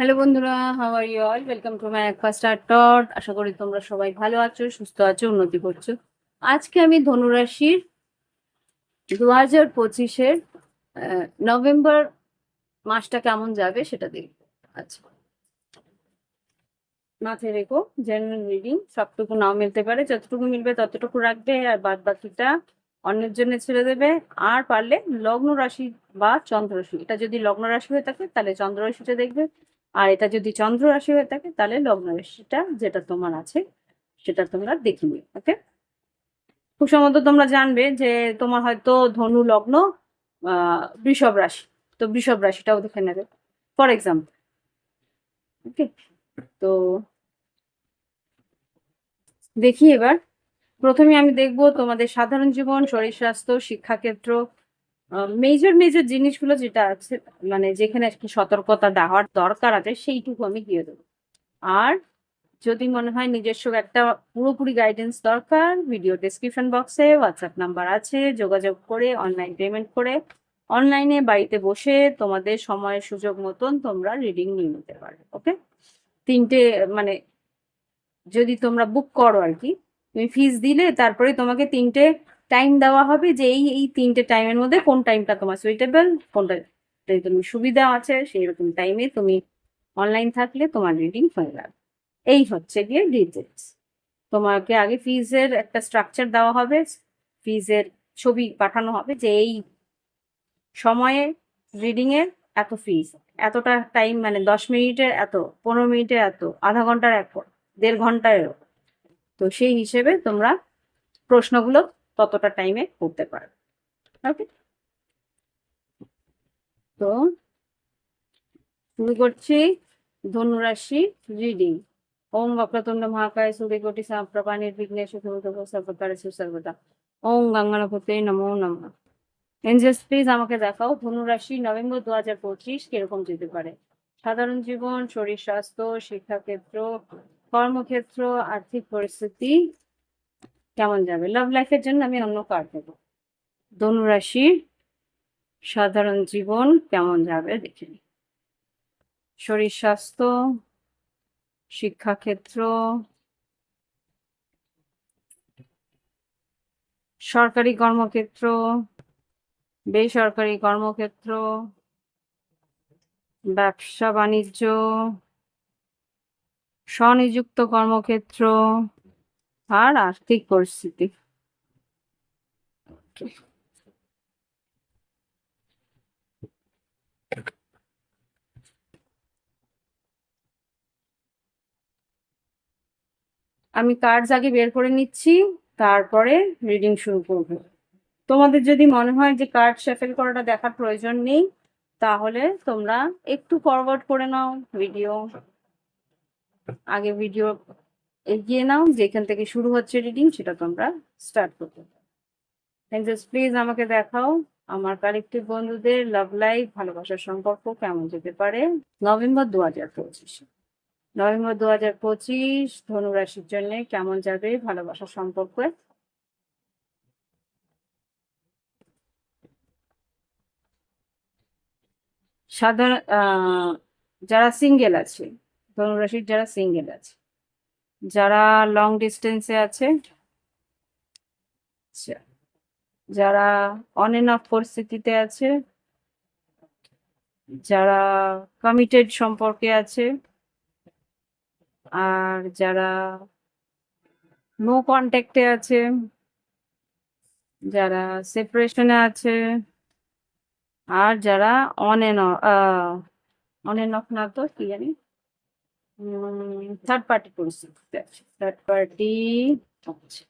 Hello বন্ধুরা how are you all welcome to my একফা star টট আশা করি তোমরা সবাই ভালো আছো, সুস্থ আছো, উন্নতি করছ। আজকে আমি ধনুরাশির দু হাজার পঁচিশের নভেম্বর মাসটা কেমন যাবে সেটা দেখব। আচ্ছা। মাথায় রেখো জেনারেল রিডিং সবটুকু নাও মিলতে পারে। যতটুকু মিলবে ততটুকু রাখবে, আর বাদ বাকিটা অন্যের জন্য ছেড়ে দেবে। আর পারলে লগ্ন রাশি বা চন্দ্র রাশি, এটা যদি লগ্ন রাশি হয়ে থাকে, তাহলে চন্দ্র রাশিটা দেখবে। আর এটা যদি চন্দ্র রাশি হয়ে থাকে, তাহলে লগ্ন রাশিটা যেটা তোমার আছে, সেটা তোমরা দেখে নিও ওকে খুব সম্ভবত তোমরা জানবে যে তোমার হয়তো ধনু লগ্ন বৃষভ রাশি, তো বৃষভ রাশিটাও দেখে নেবে ফর এক্সাম্পল ওকে তো দেখি এবার, প্রথমে আমি দেখব তোমাদের সাধারণ জীবন, শরীর স্বাস্থ্য, শিক্ষাক্ষেত্র মেজর মেজর জিনিসগুলো যেটা আছে মানে যেখানে আর কি সতর্কতা দেওয়ার দরকার আছে, সেইটুকু আমি দিয়ে দেবো। আর যদি মনে হয় নিজস্ব একটা পুরোপুরি গাইডেন্স দরকার ভিডিও ডেসক্রিপশন বক্সে হোয়াটসঅ্যাপ নাম্বার আছে, যোগাযোগ করে অনলাইন পেমেন্ট করে অনলাইনে বাড়িতে বসে তোমাদের সময়ের সুযোগ মতন তোমরা রিডিং নিয়ে নিতে পারবে ওকে তিনটে মানে যদি তোমরা বুক করো আর কি, তুমি ফিস দিলে তারপরে তোমাকে তিনটে টাইম দেওয়া হবে যে এই এই তিনটে টাইমের মধ্যে কোন টাইমটা তোমার সুইটেবল কোনটা তুমি সুবিধা আছে সেই রকম টাইমে তুমি অনলাইন থাকলে তোমার রিডিং হয়ে যাবে এই হচ্ছে গিয়ে ডিটেলস তোমাকে আগে ফিজের একটা স্ট্রাকচার দেওয়া হবে ফিজের ছবি পাঠানো হবে যে এই সময়ে রিডিং এর এত ফিজ এতটা টাইম মানে দশ মিনিটের এত, পনেরো মিনিটের এত, আধা ঘণ্টার এক দেড় ঘণ্টার। তো সেই হিসেবে তোমরা প্রশ্নগুলো ততটা টাইমে করতে পারবে ওকে তো শুরু করছি ধনুরাশি রিডিং ওম বক্রতুণ্ড মহাকায় সূর্যকোটি সাপ্রভা নির্বিঘ্নেশ সর্বকারে সুসর্বদা। ওম গঙ্গানপতে নমো নমঃ। এঞ্জেলস প্লিজ আমাকে দেখাও ধনুরাশি নভেম্বর দু হাজার পঁচিশ কীরকম যেতে পারে। সাধারণ জীবন, শরীর স্বাস্থ্য, শিক্ষাক্ষেত্র, কর্মক্ষেত্র, আর্থিক পরিস্থিতি কেমন যাবে? লাভ লাইফের জন্য আমি অন্য কার্ড দেব। ধনুরাশির সাধারণ জীবন কেমন যাবে দেখে শরীর স্বাস্থ্য, শিক্ষাক্ষেত্র, সরকারি কর্মক্ষেত্র, বেসরকারি কর্মক্ষেত্র, ব্যবসা বাণিজ্য, স্বনিযুক্ত কর্মক্ষেত্র আর আর্থিক পরিস্থিতি। আমি কার্ডস আগে বের করে নিচ্ছি, তারপরে রিডিং শুরু করব। তোমাদের যদি মনে হয় যে কার্ড শেফেল করাটা দেখার প্রয়োজন নেই, তাহলে তোমরা একটু ফরওয়ার্ড করে নাও ভিডিও আগে ভিডিও এগিয়ে নাও, যেখান থেকে শুরু হচ্ছে রিডিং সেটা তোমরা স্টার্ট করতে পারো। প্লিজ আমাকে দেখাও আমার কালেক্টিভ বন্ধুদের লাভ লাইফ ভালোবাসার সম্পর্ক কেমন যেতে পারে। নভেম্বর দু হাজার পঁচিশ। নভেম্বর দু হাজার পঁচিশ, ধনুরাশির জন্য কেমন যাবে ভালোবাসার সম্পর্কে? সাধারণ যারা সিঙ্গেল আছে, ধনুরাশির যারা সিঙ্গেল আছে যারা লং ডিস্টেন্সে আছে যারা অন এন্ড অফ পরিস্থিতিতে আছে, যারা কমিটেড সম্পর্কে আছে, আর যারা নো কন্ট্যাক্টে আছে, যারা সেপারেশনে আছে, আর যারা on and on and off না তো, কি জানি? থার্ড পার্টি পরিস্থিতিতে আছে থার্ড পার্টি আচ্ছা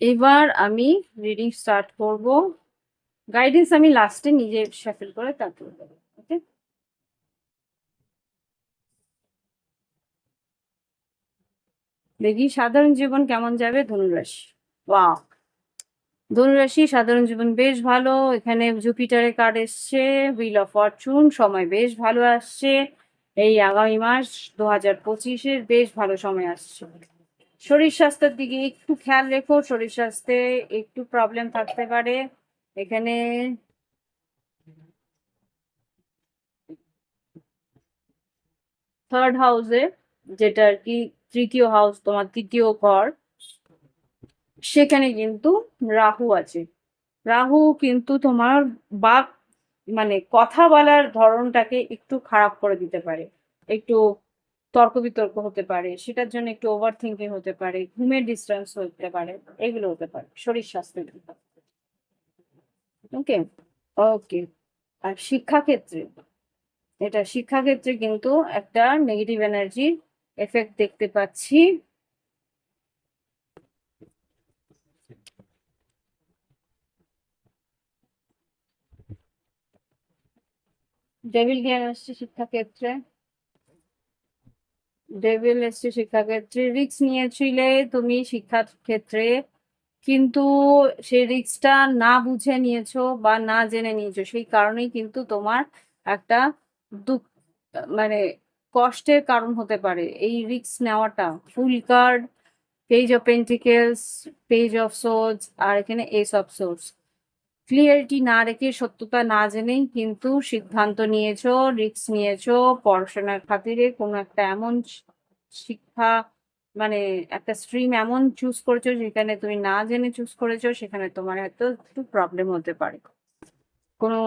এবার আমি রিডিং স্টার্ট করব। গাইডেন্স আমি লাস্টে নিজে শাফেল করে তারপর দেবো ওকে দেখি সাধারণ জীবন কেমন যাবে, ধনুরাশি। বা ধনুরাশি, সাধারণ জীবন বেশ ভালো। এখানে জুপিটারের কার্ড এসছে হুইল অফ ফরচুন সময় বেশ ভালো আসছে। এই আগামী মাস দু হাজার পঁচিশের বেশ ভালো সময় আসছে। শরীর স্বাস্থ্যের দিকে একটু খেয়াল রেখো, শরীর স্বাস্থ্যে একটু প্রবলেম থাকতে পারে। এখানে থার্ড হাউসে যেটা আর কি তৃতীয় হাউস তোমার তৃতীয় ঘর। সেখানে কিন্তু রাহু আছে। রাহু কিন্তু তোমার বাক মানে কথা বলার ধরনটাকে একটু খারাপ করে দিতে পারে। একটু তর্ক বিতর্ক হতে পারে, সেটার জন্য একটু ওভার থিঙ্কিং হতে পারে, ঘুমের ডিস্টেন্স হতে পারে, এগুলো হতে পারে, শরীর স্বাস্থ্যের ওকে ওকে আর শিক্ষাক্ষেত্রে, এটা শিক্ষাক্ষেত্রে কিন্তু একটা নেগেটিভ এনার্জি এফেক্ট দেখতে পাচ্ছি। ডেভিল জ্ঞান আসছে শিক্ষাক্ষেত্রে। ডেভিল এসছে শিক্ষাক্ষেত্রে। রিস্ক নিয়েছিলে তুমি শিক্ষার ক্ষেত্রে কিন্তু সেই রিস্কটা না বুঝে নিয়েছো বা না জেনে নিয়েছো, সেই কারণেই কিন্তু তোমার একটা দুঃখ মানে কষ্টের কারণ হতে পারে। এই রিক্স নেওয়াটা। Fool card page of pentacles page of swords আর এখানে এস অফ সোর্স ক্লিয়ারিটি না রেখে সত্যতা না জেনেই কিন্তু সিদ্ধান্ত নিয়েছো রিস্ক নিয়েছো, পড়াশোনার খাতিরে কোনো একটা এমন শিক্ষা মানে একটা স্ট্রিম এমন চুজ করেছ যেখানে তুমি না জেনে চুজ করেছ, সেখানে তোমার হয়তো একটু প্রবলেম হতে পারে। কোনো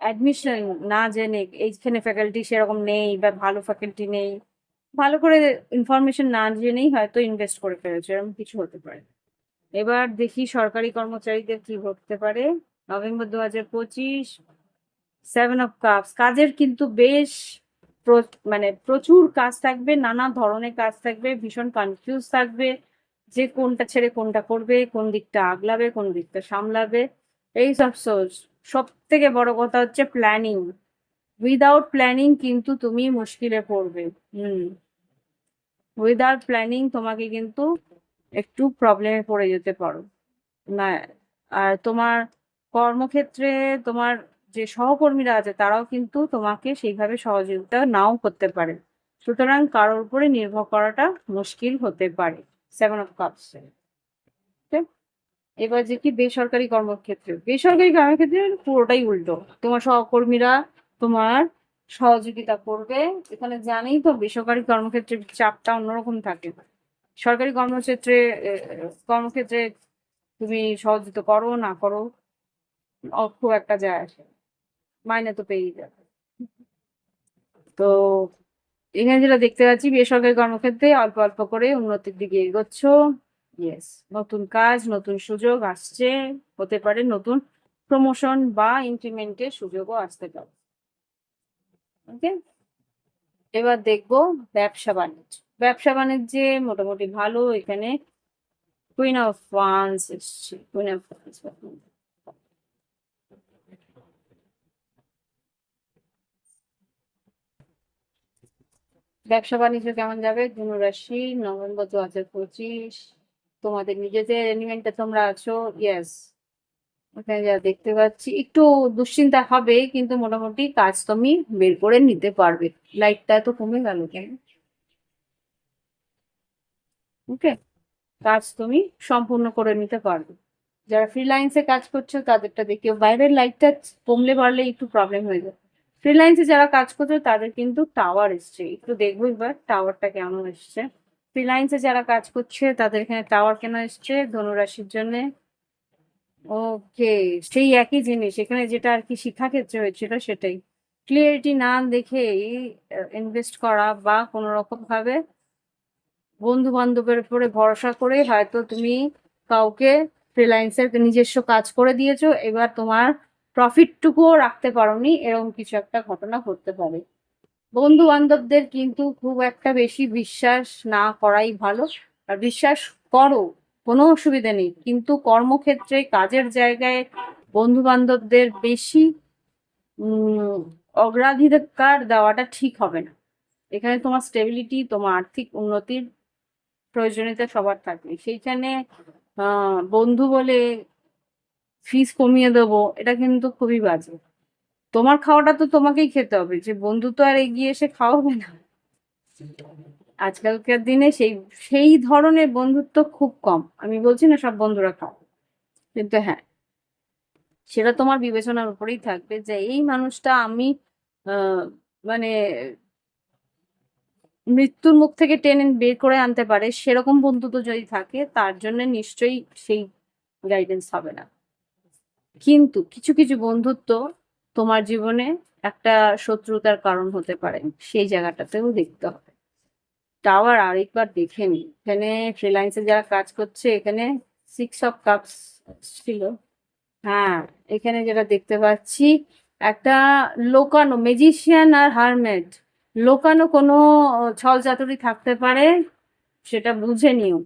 অ্যাডমিশন না জেনে এইখানে ফ্যাকাল্টি সেরকম নেই বা ভালো ফ্যাকাল্টি নেই, ভালো করে ইনফরমেশন না জেনেই হয়তো ইনভেস্ট করে ফেলেছো, এরকম কিছু হতে পারে। এবার দেখি সরকারি কর্মচারীদের কি ঘটতে পারে। নভেম্বর দু হাজার পঁচিশ সেভেন অফ কাপস কাজের কিন্তু বেশ মানে প্রচুর কাজ থাকবে, নানা ধরনের কাজ থাকবে, ভীষণ কনফিউজ থাকবে, যে কোনটা ছেড়ে কোনটা করবে, কোন দিকটা আগলাবে, কোন দিকটা সামলাবে। এই সব সোর্স সব থেকে বড় কথা হচ্ছে প্ল্যানিং উইদাউট প্ল্যানিং কিন্তু তুমি মুশকিলে পড়বে। হুম। উইদাউট প্ল্যানিং তোমাকে কিন্তু একটু প্রবলেমে পড়ে যেতে পারো। না, আর তোমার কর্মক্ষেত্রে তোমার যে সহকর্মীরা আছে, তারাও কিন্তু তোমাকে সেইভাবে সহযোগিতা নাও করতে পারে। সুতরাং কারোর উপরে নির্ভর করাটা মুশকিল হতে পারে। সেভেন অফ কাপস এবার যে কি বেসরকারি কর্মক্ষেত্রে। বেসরকারি কর্মক্ষেত্রে পুরোটাই উল্টো। তোমার সহকর্মীরা তোমার সহযোগিতা করবে। এখানে জানেই তো বেসরকারি কর্মক্ষেত্রে চাপটা অন্যরকম থাকে। সরকারি কর্মক্ষেত্রে কর্মক্ষেত্রে তুমি সহযোগিতা করো, না করো খুব একটা যায় আসে মাইনে তো পেয়েই যাবে। তো এখানে যেটা দেখতে পাচ্ছি, বেসরকারি কর্মক্ষেত্রে অল্প অল্প করে উন্নতির দিকে এগোচ্ছ। ইয়েস নতুন কাজ, নতুন সুযোগ আসছে, হতে পারে নতুন প্রমোশন বা ইনক্রিমেন্টের সুযোগও আসতে পারে। ওকে এবার দেখব ব্যবসা বাণিজ্য ব্যবসা বাণিজ্যে মোটামুটি ভালো, এখানে কুইন অফ ওয়ান্স এসছে। কুইন অফ ওয়ান্স ব্যবসা বাণিজ্য কেমন যাবে? ধনুরাশি নভেম্বর দু হাজার পঁচিশ। তোমাদের নিজেদের এলিমেন্টে তোমরা আছো? ইয়েস ওখানে যা দেখতে পাচ্ছি, একটু দুশ্চিন্তা হবে, কিন্তু মোটামুটি কাজ তুমি বের করে নিতে পারবে। লাইটটা তো কমে গেল কেন? ওকে? কাজ তুমি সম্পূর্ণ করে নিতে পারবে। যারা ফ্রিলাইন্সে কাজ করছ, তাদেরটা দেখি বাইরের লাইটটা কমলে বাড়লে একটু প্রবলেম হয়ে যায় ফ্রিলাইন্সে যারা কাজ করছ, তাদের কিন্তু টাওয়ার এসছে। একটু দেখব এবার টাওয়ারটা কেমন এসছে। ফ্রিলাইন্সে যারা কাজ করছে, তাদের এখানে টাওয়ার কেন এসছে? ধনুরাশির জন্য। ওকে, সেই একই জিনিস। এখানে যেটা আর কি শিক্ষাক্ষেত্রে হয়েছিল, সেটাই। ক্লিয়ারিটি না দেখেই ইনভেস্ট করা বা কোনো রকম ভাবে বন্ধু বান্ধবের উপরে ভরসা করে হয়তো তুমি কাউকে ফ্রিল্যান্সের নিজস্ব কাজ করে দিয়েছ, এবার তোমার প্রফিটটুকুও রাখতে পারোনি, এরকম কিছু একটা ঘটনা ঘটতে পারে। বন্ধু বান্ধবদের কিন্তু খুব একটা বেশি বিশ্বাস না করাই ভালো, আর বিশ্বাস করো, কোনো অসুবিধা নেই, কিন্তু কর্মক্ষেত্রে, কাজের জায়গায় বন্ধু বান্ধবদের বেশি অগ্রাধিকার দেওয়াটা ঠিক হবে না। এখানে তোমার স্টেবিলিটি তোমার আর্থিক উন্নতির প্রয়োজনীয়তা সবার থাকে সেইখানে বন্ধু বলে ফিস কমিয়ে দেবো, এটা কিন্তু খুবই বাজে। তোমার খাওয়াটা তো তোমাকেই খেতে হবে, যে বন্ধু তো আর এগিয়ে এসে খাওয়াবে না। আজকালকার দিনে সেই সেই ধরনের বন্ধুত্ব খুব কম। আমি বলছি না সব বন্ধুরা খাও, কিন্তু হ্যাঁ সেটা তোমার বিবেচনার উপরেই থাকবে যে এই মানুষটা আমি মানে মৃত্যুর মুখ থেকে টেনে বের করে আনতে পারে, সেরকম বন্ধুত্ব যদি থাকে, তার জন্য নিশ্চয়ই সেই গাইডেন্স হবে না। কিন্তু কিছু কিছু বন্ধুত্ব তোমার জীবনে একটা শত্রুতার কারণ হতে পারে, সেই জায়গাটাতেও দেখতে হবে। টাওয়ার আরেকবার দেখে নি এখানে ফ্রিলান্সে যারা কাজ করছে, এখানে সিক্স অফ কাপস ছিল। হ্যাঁ এখানে যেটা দেখতে পাচ্ছি, একটা লোকানো ম্যাজিশিয়ান আর হারমেট লোকানো কোনো ছল চাতুরি থাকতে পারে, সেটা বুঝে নিও।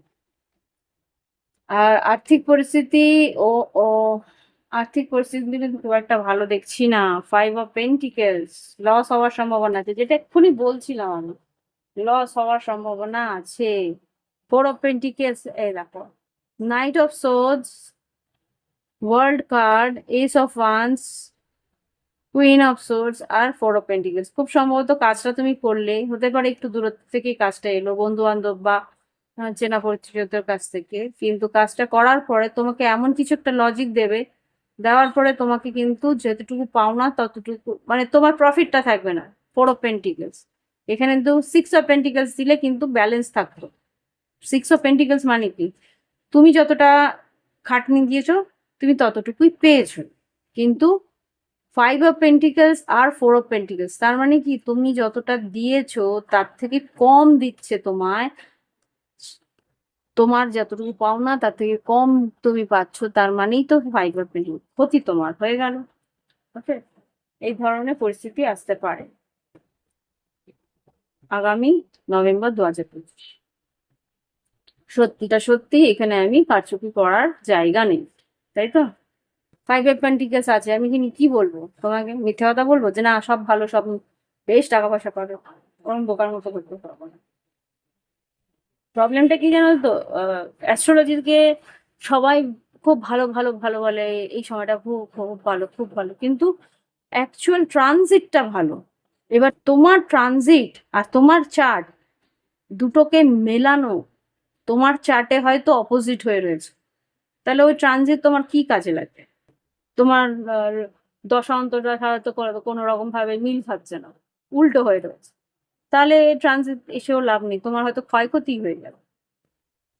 আর আর্থিক পরিস্থিতি, ও ও, আর্থিক পরিস্থিতি কিন্তু খুব একটা ভালো দেখছি না। ফাইভ অফ পেন্টিকেলস লস হওয়ার সম্ভাবনা আছে। যেটা এক্ষুনি বলছিলাম আমি লস হওয়ার সম্ভাবনা আছে। ফোর অফ পেন্টিকেলস এই দেখো knight of সোজ world card ace of wands queen of swords R four of pentacles খুব সম্ভবত কাজটা তুমি করলে, হতে পারে একটু দূর থেকেই কাজটা এলো বন্ধু বান্ধব বা চেনা পরিচিতদের কাছ থেকে। কিন্তু কাজটা করার পরে তোমাকে এমন কিছু একটা লজিক দেবে, দেওয়ার পরে তোমাকে কিন্তু যতটুকু পাও না ততটুকু মানে তোমার প্রফিটটা থাকবে না। ফোর অফ পেন্টিকেলস এখানে কিন্তু সিক্স অফ পেন্টিকেলস দিলে কিন্তু ব্যালেন্স থাকতো। সিক্স অফ পেন্টিকেলস মানে কি? তুমি যতটা খাটনি দিয়েছ, তুমি ততটুকুই পেয়েছ। কিন্তু ফাইভ অফ পেন্টিকেলস আর ফোর অফ পেন্টিকেলস তার মানে কি? তুমি যতটা দিয়েছ, তার থেকে কম দিচ্ছে তোমায়। তোমার যতটুকু পাও না, তার থেকে কম তুমি পাচ্ছ। তার মানেই তো ফাইভ অফ পেন্টিকেলস ক্ষতি তোমার, হয়ে গেল। ওকে এই ধরনের পরিস্থিতি আসতে পারে। আগামী নভেম্বর দু হাজার পঁচিশ। সত্যিটা সত্যি, এখানে আমি কারচুপি করার জায়গা নেই। তাই তো? অফ পেন্টিকেলস আছে। আমি কি কি বলব? তোমাকে মিথ্যে কথা বলব? যে না, সব ভালো, সব বেশ টাকা পয়সা পাবে। ওরকম বোকার মতো করতে পারব না। প্রবলেমটা কি জানো তো? অ্যাস্ট্রোলজিকে সবাই খুব ভালো ভালো ভালো বলে। এই সময়টা খুব খুব ভালো খুব ভালো। কিন্তু অ্যাকচুয়াল ট্রানজিটটা ভালো। এবার তোমার ট্রানজিট আর তোমার চার্ট দুটোকে মেলানো তোমার চার্টে হয়তো অপোজিট হয়ে রয়েছে। তাহলে ওই ট্রানজিট তোমার কি কাজে লাগে তোমার দশান্তটা হয়তো কোনো- রকম ভাবে মিল থাকছে না। উল্টো হয়ে রয়েছে। তাহলে ট্রানজিট এসেও লাভ নেই। তোমার হয়তো ক্ষয়ক্ষতি হয়ে যাবে।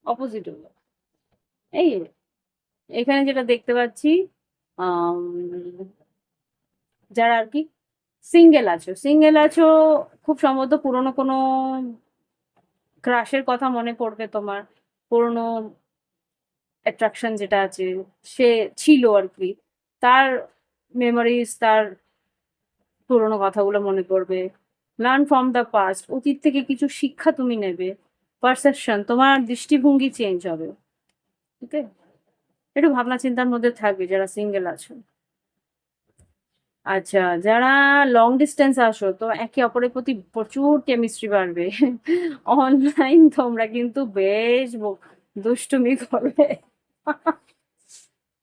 অপোজিট যাবে। এই এখানে যেটা দেখতে পাচ্ছি যারা আর কি সিঙ্গেল আছো। সিঙ্গেল আছো, খুব সম্ভবত পুরনো কোনো ক্রাশের কথা মনে পড়বে তোমার। পুরনো অ্যাট্রাকশন যেটা আছে, সে ছিল আর কি। তার মেমোরিজ তার পুরনো কথাগুলো মনে পড়বে। লার্ন ফ্রম দ্য পাস্ট অতীত থেকে কিছু শিক্ষা তুমি নেবে। পারসেপশন তোমার দৃষ্টিভঙ্গি চেঞ্জ হবে। ওকে একটু ভাবনা চিন্তার মধ্যে থাকবে যারা সিঙ্গেল আছো। আচ্ছা যারা লং ডিস্টেন্স আসো তো একে অপরের প্রতি প্রচুর কেমিস্ট্রি বাড়বে। অনলাইন তোমরা কিন্তু বেশ দুষ্টুমি করবে।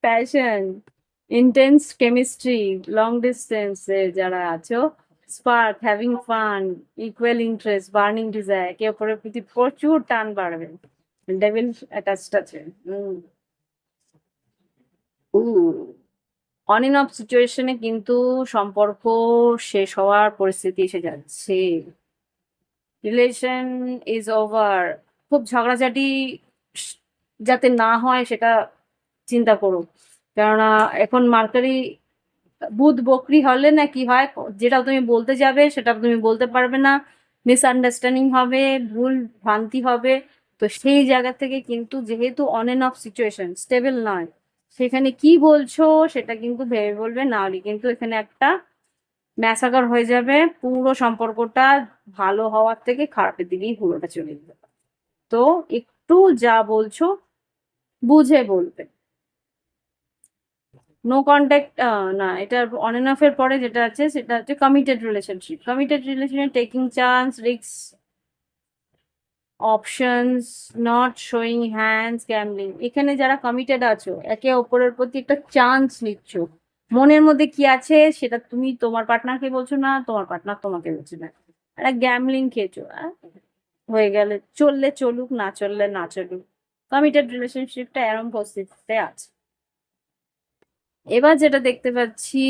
প্যাশন ইন্টেন্স কেমিস্ট্রি লং ডিস্টেন্সে যারা আছো spark having fun equal interest burning desire একে অপরের প্রতি প্রচুর টান বাড়বে। ডেভিল অ্যাটাচড আছে। অন ইন অফ সিচুয়েশনে কিন্তু সম্পর্ক শেষ হওয়ার পরিস্থিতি এসে যাচ্ছে। রিলেশন ইজ ওভার খুব ঝগড়াঝাটি যাতে না হয় সেটা চিন্তা করো। কেননা এখন মার্কারি বুধ বকরি হলে না কি হয়, যেটা তুমি বলতে যাবে সেটা তুমি বলতে পারবে না মিসআন্ডারস্ট্যান্ডিং হবে, ভুল ভ্রান্তি হবে। তো সেই জায়গা থেকে কিন্তু যেহেতু on and off situation stable নয়, সেখানে কি বলছো সেটা কিন্তু ভেবে বলবে না হলে কিন্তু এখানে একটা ম্যাসাকার হয়ে যাবে, পুরো সম্পর্কটা ভালো হওয়ার থেকে খারাপের দিকেই পুরোটা চলে পারে তো একটু যা বলছো বুঝে বলবে। নো কন্ট্যাক্ট না, এটা অন এন্ড অফের পরে যেটা আছে, সেটা হচ্ছে কমিটেড রিলেশনশিপ কমিটেড রিলেশনে টেকিং চান্স রিক্স options not showing hands gambling এখানে যারা কমিটেড আছো, একে অপরের প্রতি একটা চান্স নিচ্ছ। মনের মধ্যে কি আছে, সেটা তুমি তোমার পার্টনারকে বলছো না, তোমার পার্টনার তোমাকে বলছো না। একটা গ্যামলিং খেয়েছো হয়ে গেলে চললে চলুক, না চললে না চলুক। কমিটেড রিলেশনশিপটা এরম পরিস্থিতিতে আছে। এবার যেটা দেখতে পাচ্ছি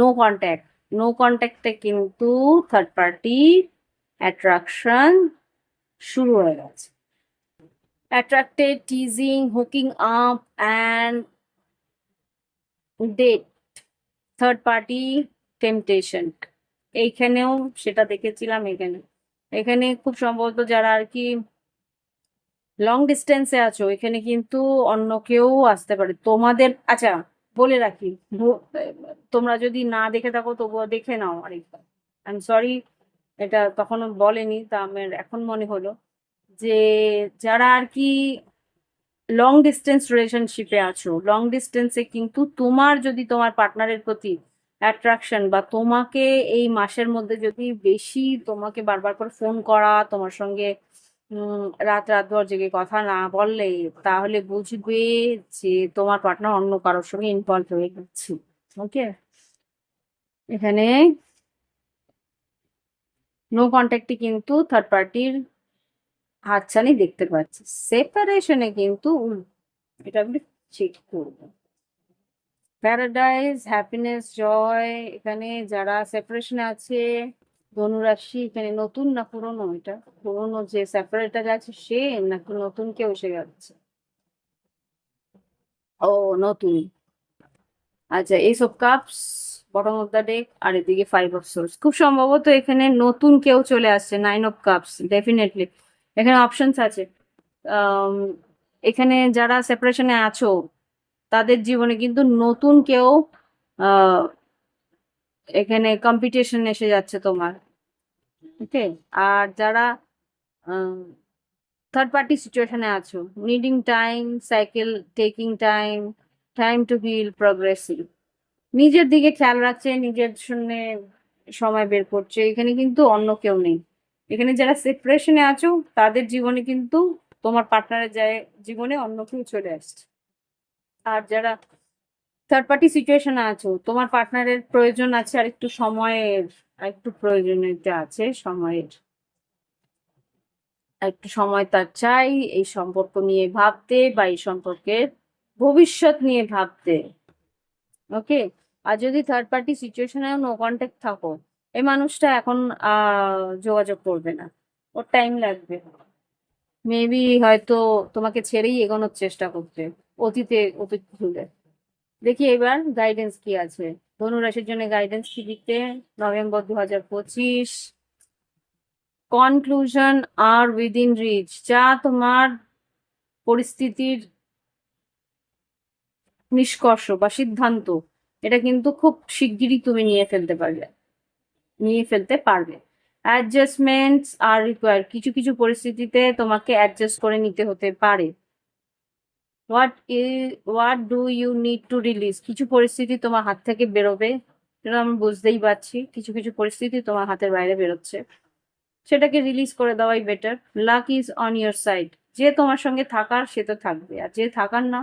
নো কন্ট্যাক্ট নো কন্ট্যাক্টে কিন্তু থার্ড পার্টি অ্যাট্রাকশন শুরু হয়ে গেছে। Attracted teasing hooking up and date third party temptation এইখানেও সেটা দেখেছিলাম এখানে। এখানে খুব সম্ভবত যারা আর কি লং ডিস্টেন্সে আছো, এখানে কিন্তু অন্য কেউ আসতে পারে। তোমাদের আচ্ছা বলে রাখি তোমরা যদি না দেখে থাকো তবুও দেখে নাও আরেকবার। আই এম সরি এটা তখনও বলেনি, তা আমার এখন মনে হলো যে যারা আর কি লং ডিস্টেন্স রিলেশনশিপে আছো লং ডিস্টেন্সে কিন্তু তোমার যদি তোমার পার্টনারের প্রতি অ্যাট্রাকশন বা তোমাকে এই মাসের মধ্যে যদি বেশি তোমাকে বারবার করে ফোন করা, তোমার সঙ্গে রাত রাত ভর জেগে কথা না বললে তাহলে বুঝবে যে তোমার পার্টনার অন্য কারোর সঙ্গে ইনভলভ হয়ে গেছে। ওকে এখানে নো কন্ট্যাক্টে কিন্তু থার্ড পার্টির হাতছানি দেখতে পাচ্ছি। সেপারেশনে কিন্তু এটা আপনি চেক করব। প্যারাডাইজ হ্যাপিনেস জয় এখানে যারা সেপারেশনে আছে ধনুরাশি এখানে নতুন না পুরনো? এটা পুরনো যে সেপারেটার আছে সে নাকি নতুন কেউ এসে যাচ্ছে? ও, নতুন। আচ্ছা এইসব cups bottom of the deck আর এদিকে ফাইভ অফ সোর্স খুব সম্ভবত এখানে নতুন কেউ চলে আসছে নাইন অফ কাপস ডেফিনেটলি এখানে অপশনস আছে। এখানে যারা সেপারেশনে আছো, তাদের জীবনে কিন্তু নতুন কেউ এখানে কম্পিটিশন এসে যাচ্ছে তোমার ওকে আর যারা থার্ড পার্টি সিচুয়েশনে আছো needing time cycle taking time time to heal progressive নিজের দিকে খেয়াল রাখছে, নিজের জন্য সময় বের করছে, এখানে কিন্তু অন্য কেউ নেই। এখানে যারা সেপারেশনে আছো, তাদের জীবনে কিন্তু তোমার পার্টনারের যায়, জীবনে অন্য কেউ চলে আসছে। আর যারা থার্ড পার্টি সিচুয়েশনে আছো, তোমার পার্টনারের প্রয়োজন আছে আর একটু সময়ের, আর একটু প্রয়োজনীয়তা আছে, সময়ের। একটু সময় তার চাই, এই সম্পর্ক নিয়ে ভাবতে বা এই সম্পর্কের ভবিষ্যৎ নিয়ে ভাবতে। ওকে আর যদি থার্ড পার্টি সিচুয়েশনেও নো কন্ট্যাক্ট থাকো, এই মানুষটা এখন যোগাযোগ করবে না। ওর টাইম লাগবে। মেবি হয়তো তোমাকে ছেড়েই এগোনোর চেষ্টা করতে অতীতে অতীত ভুলে। দেখি এবার গাইডেন্স কি আছে। ধনুরাশির জন্য গাইডেন্স কি দিতে নভেম্বর দু হাজার পঁচিশ। কনক্লুশন আর উইদিন রিচ যা তোমার পরিস্থিতির নিষ্কর্ষ বা সিদ্ধান্ত। এটা কিন্তু খুব শিগগিরই তুমি নিয়ে ফেলতে পারবে। নিয়ে ফেলতে পারবে। অ্যাডজাস্টমেন্টস আর রিকোয়ার কিছু কিছু পরিস্থিতিতে তোমাকে অ্যাডজাস্ট করে নিতে হতে পারে। What what do you need to release কিছু পরিস্থিতি তোমার হাত থেকে বেরোবে। সেটা আমি বুঝতেই পারছি। কিছু কিছু পরিস্থিতি তোমার হাতের বাইরে বেরোচ্ছে। সেটাকে রিলিজ করে দেওয়াই better luck is on your side যে তোমার সঙ্গে থাকার, সে তো থাকবে। আর যে থাকার না,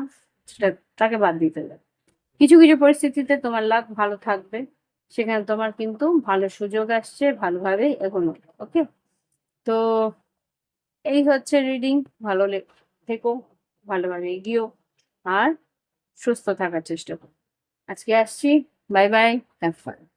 সেটা তাকে বাদ দিতে হবে। কিছু কিছু পরিস্থিতিতে তোমার লাক ভালো থাকবে। সেখানে তোমার কিন্তু ভালো সুযোগ আসছে, ভালোভাবে এগোনো। ওকে তো এই হচ্ছে রিডিং ভালো থেকো। ভালোভাবে এগিয়েও আর সুস্থ থাকার চেষ্টা করো। আজকে আসছি। Bye bye. Have fun